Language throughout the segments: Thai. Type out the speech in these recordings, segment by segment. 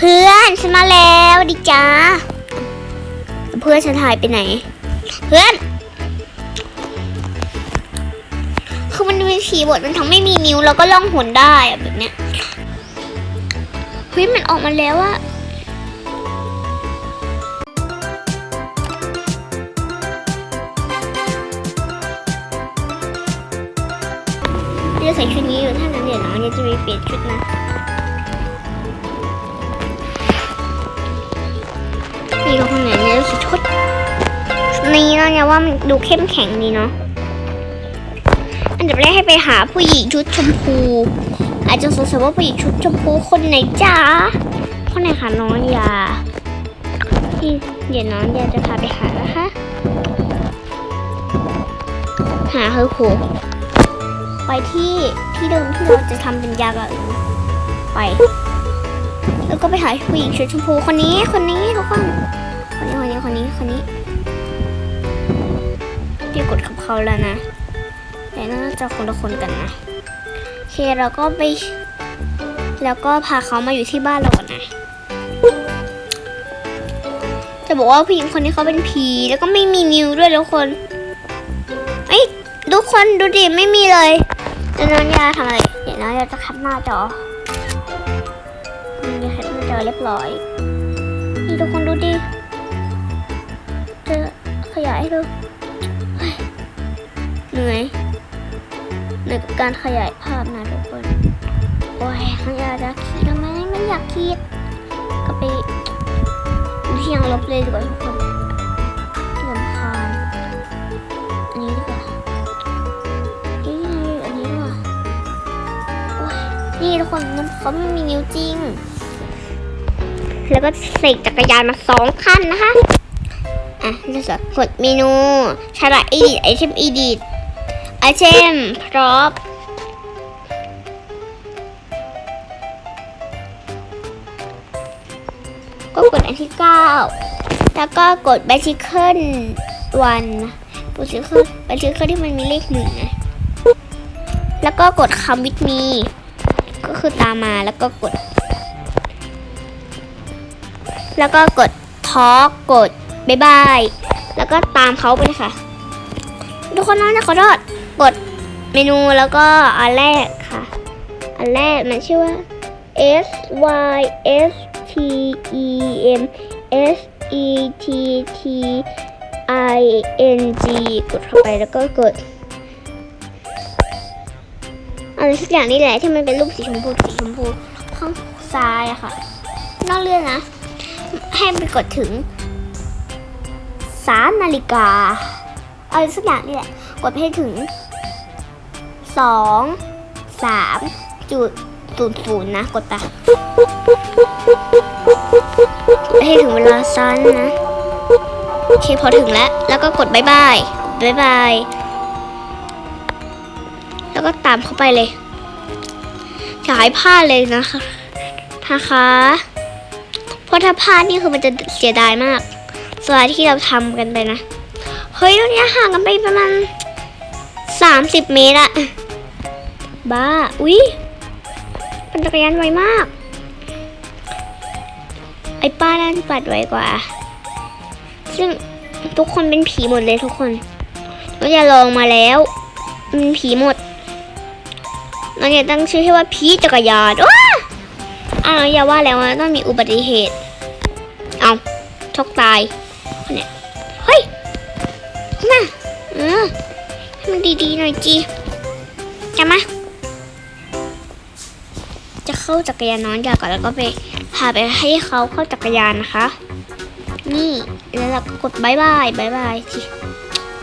เพื่อนฉันมาแล้วดิจ้าเพื่อนฉันหายไปไหน เพื่อน คือมันเป็นผีบทมันทั้งไม่มีนิ้วแล้วก็ล่องหนได้อะแบบเนี้ยเฮ้ยมันออกมาแล้วอะเดี๋ยวใส่ชุดนี้อยู่ถ้านั้นเดี๋ยวน้องจะไปเปลี่ยนชุดนะ นี่เราคนไหนเนี่ยรู้สึกชุดนี้เนาะเนี่ยว่ามันดูเข้มแข็งดีเนาะอันดับแรกให้ไปหาผู้หญิงชุดชมพู อาจจะสงสัยว่าผู้หญิงชุดชมพูคนไหนจ้าคนไหนคะน้องยาที่เดี๋ยวน้องยาจะพาไปหานะคะหาเฮอร์โคไปที่ที่เดิมที่เราจะทำเป็นยากับไป แล้วก็ไปหาผู้หญิงชุดชมพูคนนี้คนนี้ทุกคนคนนี้คนนี้คนนี้คนนี้พี่กดกับเขาแล้วนะ แต่น่าจะคนละคนกันนะโอเคเราก็ไป แล้วก็พาเขามาอยู่ที่บ้านเราก่อนนะจะบอกว่าผู้หญิงคนนี้เขาเป็นผีแล้วก็ไม่มีนิ้วด้วยทุกคนเอ้ยทุกคนดูดิไม่มีเลยจะน้องยาทำอะไรเดี๋ยวน้องยาจะคัดหน้าจอ เรียบร้อย นี่ทุกคนดูดิ จะขยายให้ดูเฮ้ยเหนื่อยในการขยายภาพนะทุกคน โอ้ยไม่อยากจะคิดทำไมไม่อยากคิดก็ไปดูที่ยังลบเลยดีกว่าทุกคนลำคาญอันนี้ดีกว่าเอ้ยอันนี้ดีกว่าโอ้ยนี่ทุกคนเขาไม่มีนิ้วจริง แล้วก็เสกจักรยานมาสองคันนะคะ อะเราจะกดเมนูช้บัตร edit ไอเทม edit ไอเทมพร็อพก็กดอันที่9แล้วก็กด bicycle one กด bicycle bicycle ที่มันมีเลขหนึ่งนะแล้วก็กดคำวิดมี ก็คือตามมาแล้วก็กด แล้วก็กดทอ l k กดบายบาย แล้วก็ตามเขาไปเลยค่ะ ทุกคนนะขอโทษกดเมนูแล้วก็อันแรกค่ะ อันแรกมันชื่อว่า S Y S T E M S E T T I N G กดเข้าไปแล้วก็กดอะไรสักอย่างนี่แหละที่มันเป็นรูปสีชมพูสีชมพูข้างซ้ายอะค่ะนอกเรื่องนะ ให้ไปกดถึงสามนาฬิกาอะไรสักอย่างนี่แหละ กดให้ถึงสองสามจุดศูนย์ศูนย์นะ กดไปให้ถึงเวลาสั้นนะ โอเคพอถึงแล้ว แล้วก็กดบายบายบายบาย แล้วก็ตามเข้าไปเลยอย่าให้พลาดเลยนะคะนะคะ เพราะถ้าพลาดนี่คือมันจะเสียดายมากสไลด์ที่เราทำกันไปนะ เฮ้ยตรงนี้ห่างกันไปประมาณสามสิบเมตรอะบ้า อุ๊ยปั่นจักรยานไวมาก ไอ้ป้านั่นปัดไวกว่า ซึ่งทุกคนเป็นผีหมดเลยทุกคนเราจะลองมาแล้วมันผีหมดเราจะตั้งชื่อให้ว่าผีจักรยานว้า อ้าวอย่าว่าแล้วว่าต้องมีอุบัติเหตุ เอาชกตายเนี่ยเฮ้ยมาเออให้มันดีๆหน่อยจีจะมาจะเข้าจักรยานน้องยาก่อนแล้วก็ไปพาไปให้เขาเข้าจักรยานนะคะ นี่แล้วเราก็กดบายบายบายบายที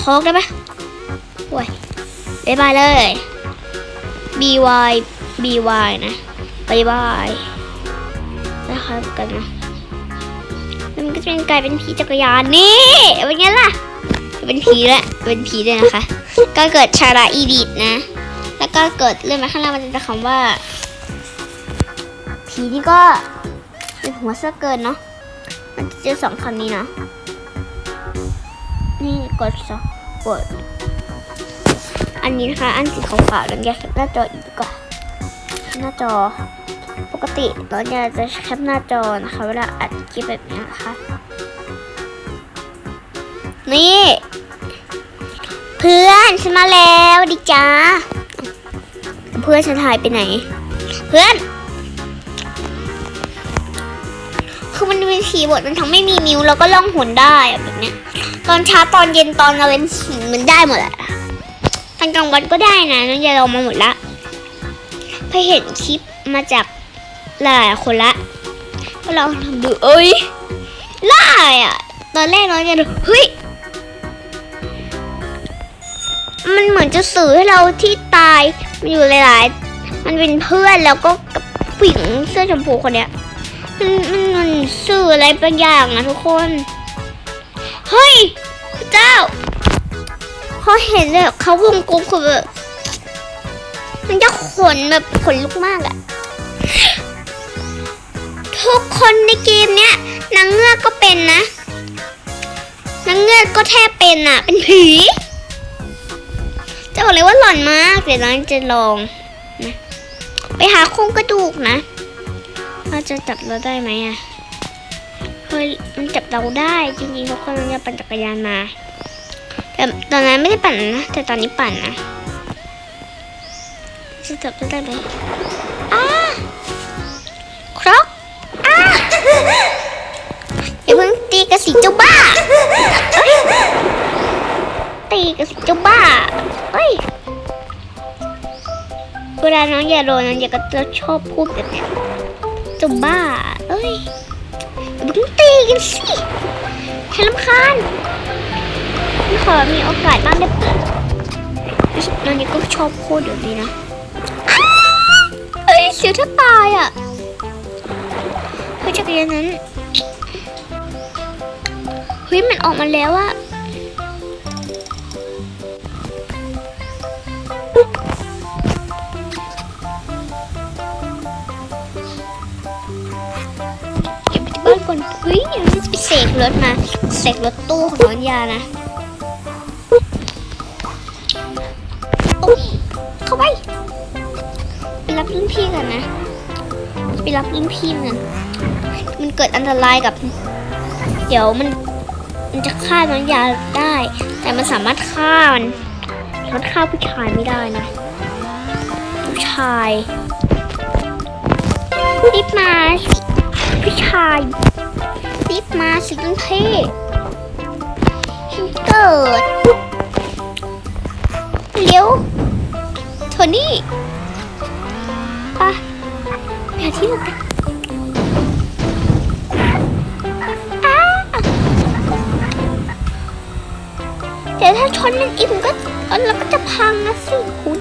ทอกได้ไหมโอ้ยบายบายเลย B Y B Y นะบายบาย นะคะกันนะแล้วมันก็จะเป็นกลายเป็นผีจักรยานนี่เป็นไงล่ะ เป็นผีแล้วเป็นผีเลยนะคะ ก็เกิดชาราอีดิตนะ แล้วก็เกิดเรื่องมาข้างล่างมันจะเป็นคำว่า ผีนี่ก็เป็นหัวเสื้อเกินเนาะ มันจะเจอสองคำนี้เนาะ นี่กดสองกด อันนี้นะคะ อันสีขาวๆแล้วแกหน้าจออีกดีกว่าหน้าจอ กติเราเนี่ยจะแคปหน้าจอนะคะเวลาอัดคลิปแบบนี้นะคะ นี่ เพื่อนฉันมาแล้วดิจ้าเพื่อนฉันหายไปไหน เพื่อน คือมันเป็นสีบทมันทำไม่มีนิ้วแล้วก็ล่องหนได้แบบเนี้ยตอนเช้าตอนเย็นตอนเราเป็นสีมันได้หมดแหละตอนกลางวันก็ได้นะน้องยาลองมาหมดละไปเห็นคลิปมาจาก หลายคนละก็ลองทำดูเอ้ยล่าอะ ตอนแรกน้องยาดูเฮ้ยมันเหมือนจะสื่อให้เราที่ตายมันอยู่หลายๆ มันเป็นเพื่อนแล้วก็กับผู้หญิงเสื้อชมพูคนเนี้ยมันมันมันสื่ออะไรบางอย่างอะทุกคน เฮ้ยเจ้าพอเห็นเลยเขาวงกลมคือแบบมันจะขนแบบขนลุกมากอะ คนในเกมเนี้ยนางเงือกก็เป็นนะนางเงือกก็แทบเป็นอะเป็นผี จะบอกเลยว่าหล่อนมาก เดี๋ยวเราจะลองนะไปหาโครงกระดูกนะเราจะจับเราได้ไหมอะเฮ้ยมันจับเราได้จริงๆทุกคนเราจะปั่นจักรยานมาแต่ตอนนั้นไม่ได้ปั่นนะแต่ตอนนี้ปั่นนะจะจับเราได้ไหม สีเจ้าบ้าเตีกระสีเจ้าบ้าเอ้ยเวลาน้องอย่าโดนน้องอย่าก็จะชอบพูดแบบนี้เจ้าบ้าเอ้ยอย่าเพิ่งตีกันสิฉันรำคาญขอมีโอกาสบ้างได้ปะน้องอย่าก็ชอบพูดแบบนี้นะเอ้ยเสียวแทบตายอะเฮ้ยจักรยานนั้น เฮ้ยมันออกมาแล้วอะเก็บไปที่บ้านก่อนเฮ้ยยังไม่ไปเสกรถมา เสกรถตู้ของน้องยานะโอ้ยเข้าไป ไปรับรุ่นพี่กันนะ ไปรับรุ่นพี่กันมันเกิดอันตรายกับ เดี๋ยวมัน มันจะฆ่าน้องยาได้ แต่มันสามารถฆ่ามันมันฆ่าผู้ชายไม่ได้นะ ผู้ชายรีบมาสิผู้ชายรีบมาสิรุ่นพี่ฉันเกิดเร็วโทนี่ไปะไปที่หลบ ชนมันอีกมันก็เราก็จะพังนะสิคุณ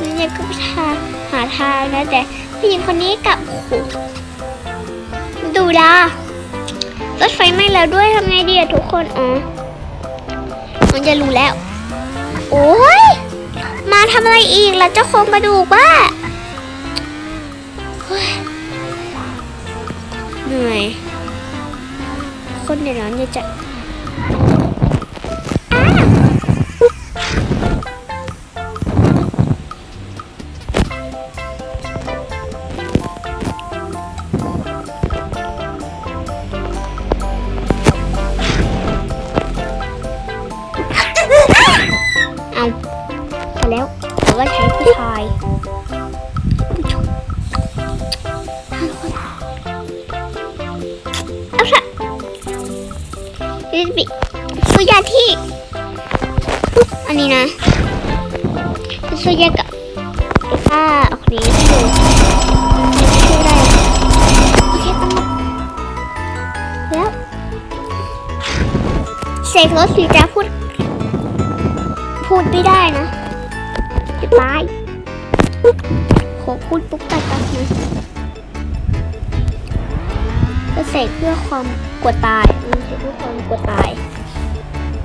นี่เนี่ยก็ไปหาหาทางนะแต่ผู้หญิงคนนี้กลับโอ้ดูดารถไฟไหม้แล้วด้วยทำไงดีอะทุกคนอ๋อมันจะรู้แล้ว โอ้ยมาทำอะไรอีกล่ะเจ้าโครงกระดูกว่าเหนื่อย คนในร้านจะ วเราก็ใช้ผู้ชายผู้ชายเอาละลิบิซื้อยาที่อันนี้นะซื้อยากับผ้าออกนี้ให้ดูชื่อได้โอเคตั้งแล้วเสกรถสีจะพูด พูดไม่ได้นะ ตายขอพูดปุ๊บตายปั๊บนะจะเสกเพื่อความกลัวตายอืมเสกเพื่อความกลัวตาย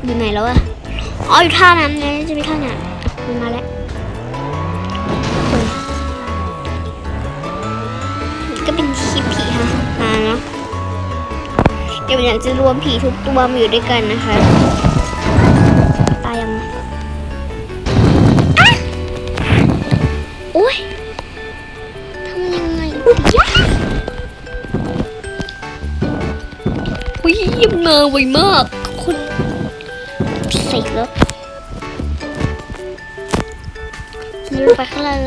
อยู่ไหนแล้วอะอ๋ออยู่ท่าน้ำเนี่ยจะมีท่าน้ำมันมาแล้วก็เป็นคลิปผีฮะมาเนาะเดี๋ยวอยากจะรวมผีทุกตัวมาอยู่ด้วยกันนะคะ ตายยัง้ยทำยังไงอุ้ยยิบมาไวมาก คุณใส่แล้วยืนไปข้างล่าง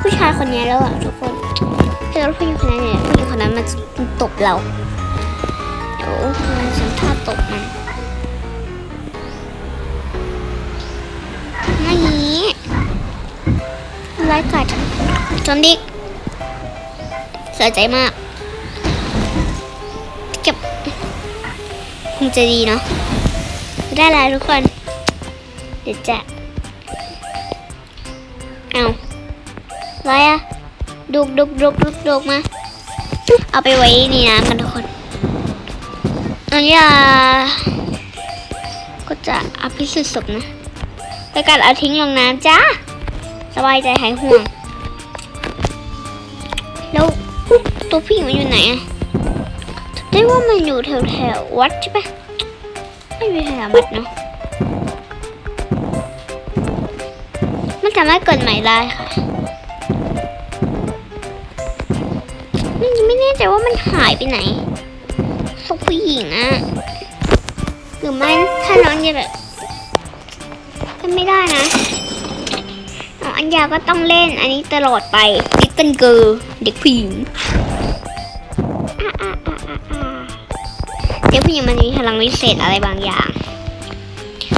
ผู้ชายรถผู้ชายคนนี้แล้วอะทุกคนใช้รถผู้หญิงคนนั้นเนี่ยผู้หญิงคนนั้นมันจะตบเราเดี๋ยวมันฉันท่าตบมันนี้ไร้กาดจนดิกเสียใจมากเก็บคงจะดีเนาะได้แล้วทุกคน เดี๋ยวจะ ไรอะดุกดุกดุกดุกดุกมา เอาไปไว้ในน้ำกันทุกคนอันนี้ก็จะเอาพิสูจน์ศพนะแล้วการเอาทิ้งลงน้ำจ้าสบายใจหายห่วง แล้วตัวผู้หญิงมันอยู่ไหนอะได้ว่ามันอยู่แถวแถววัดใช่ปะไม่อยู่แถววัดเนาะมันสามารถเกิดใหม่ได้ค่ะ ไม่แน่ใจว่ามันหายไปไหนศพผู้หญิงอะหรือไม่ถ้าน้องจะแบบก็ไม่ได้นะน้องอัญญาก็ต้องเล่นอันนี้ตลอดไปดิตันเกิร์เด็กผู้หญิงเด็กผู้หญิงมันมีพลังวิเศษอะไรบางอย่าง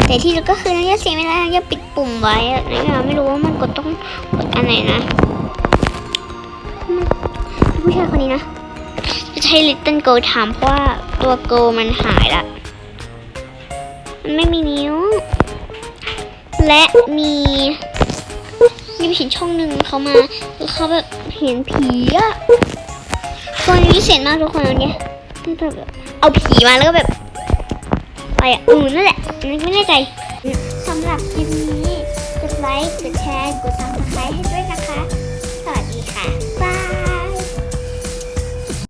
แต่ที่ก็คือนักเสียไม่ได้นักจะปิดปุ่มไว้อะนักยังไม่รู้ว่ามันกดต้องกดอันไหนนะ ผู้ชายคนนี้นะ จะใช้ลิตเติ้ลโกถามเพราะว่าตัวโกมันหายละมันไม่มีนิ้ว และมีมีผู้หญิงช่องหนึ่งเขามาเขาแบบเห็นผีอะตัวนี้พิเศษมากทุกคนอันเนี้ยแบบเอาผีมาแล้วก็แบบไปอะอือนั่นแหละไม่แน่ใจสำหรับคลิปนี้กดไลค์กดแชร์กดซับสไครต์ให้ด้วยนะคะ สวัสดีค่ะ บาย